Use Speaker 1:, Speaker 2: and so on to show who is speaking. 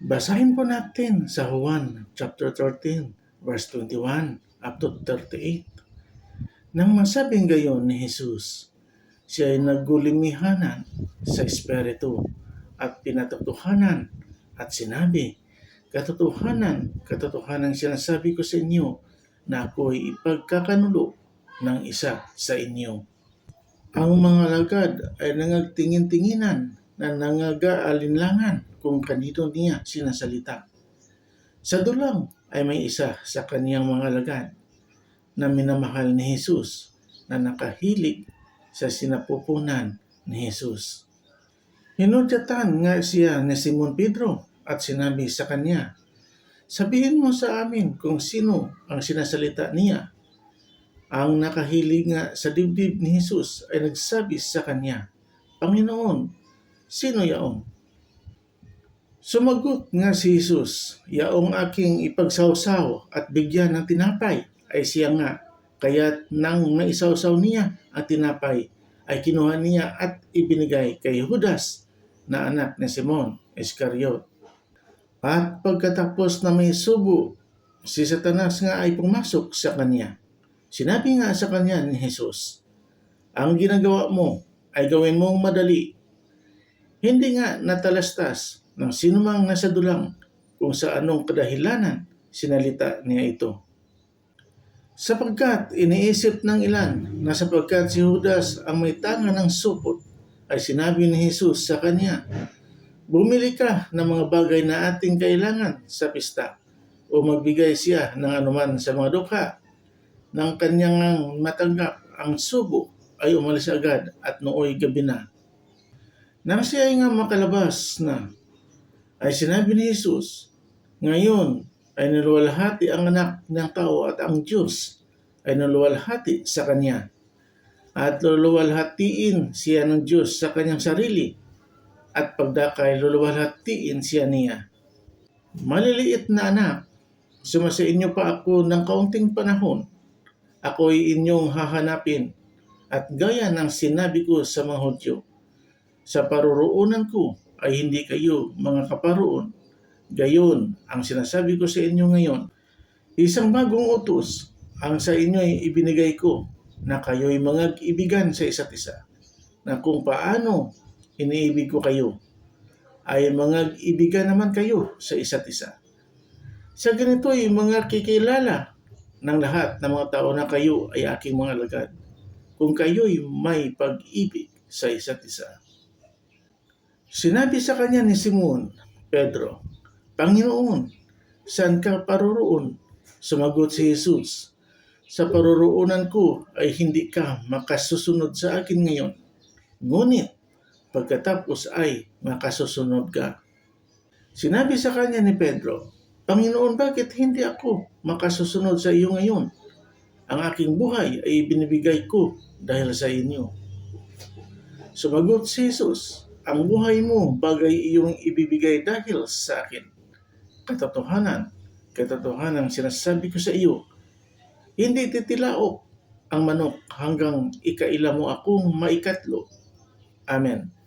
Speaker 1: Basahin po natin sa Juan chapter 13 verse 21 up to 38. Nang masabing gayon ni Jesus, siya ay naggulimihanan sa Espiritu at pinatotohanan at sinabi, Katotohanan, katotohanan sinasabi ko sa inyo na ako'y ipagkakanulo ng isa sa inyo. Ang mga lagad ay nangagtingin-tinginan na nangagaalinlangan kung kanito niya sinasalita. Sa dulang ay may isa sa kaniyang mga lagad na minamahal ni Jesus na nakahilig sa sinapupunan ni Jesus. Hinudyatan nga siya ni Simon Pedro at sinabi sa kanya, Sabihin mo sa amin kung sino ang sinasalita niya. Ang nakahilig nga sa dibdib ni Jesus ay nagsabi sa kanya, Panginoon, sino yaong? Sumagot nga si Jesus, yaong aking ipagsawsaw at bigyan ng tinapay ay siya nga. Kaya't nang maisawsaw niya ang tinapay ay kinuha niya at ibinigay kay Judas na anak ni Simon Iscariot. At pagkatapos na may subo, si Satanas nga ay pumasok sa kanya. Sinabi nga sa kanya ni Jesus, Ang ginagawa mo ay gawin mong madali. Hindi nga natalastas ng sinumang nasa dulang kung sa anong kadahilanan sinalita niya ito. Sapagkat iniisip ng ilan na sapagkat si Judas ang may tanga ng supot, ay sinabi ni Jesus sa kanya, Bumili ka ng mga bagay na ating kailangan sa pista o magbigay siya ng anuman sa mga dukha. Nang kanyang matanggap ang subo ay umalis agad at nooy gabi na. Nang siya ay nga makalabas na, ay sinabi ni Jesus, Ngayon ay naluwalhati ang anak ng tao at ang Diyos ay naluwalhati sa kanya. At luluwalhatiin siya ng Diyos sa kanyang sarili at pagdakay luluwalhatiin siya niya. Maliliit na anak, sumasa inyo pa ako ng kaunting panahon. Ako'y inyong hahanapin at gaya ng sinabi ko sa mga Hudyo, sa paruroonan ko ay hindi kayo mga kaparoon. Gayon ang sinasabi ko sa inyo ngayon. Isang bagong utos ang sa inyo ay ibinigay ko na kayo'y mga ibigan sa isa't isa. Na kung paano iniibig ko kayo, ay mga ibigan naman kayo sa isa't isa. Sa ganito ay mga kikilala ng lahat ng mga tao na kayo ay aking mga lagad. Kung kayo'y may pag-ibig sa isa't isa. Sinabi sa kanya ni Simon, Pedro, Panginoon, saan ka paroroon? Sumagot si Jesus, sa paroroonan ko ay hindi ka makasusunod sa akin ngayon. Ngunit, pagkatapos ay makasusunod ka. Sinabi sa kanya ni Pedro, Panginoon, bakit hindi ako makasusunod sa iyo ngayon? Ang aking buhay ay binibigay ko dahil sa inyo. Sumagot si Jesus, ang buhay mo bagay iyong ibibigay dahil sa akin. Katotohanan, katotohanan sinasabi ko sa iyo, hindi titilaok ang manok hanggang ikaila mo akong maikatlo. Amen.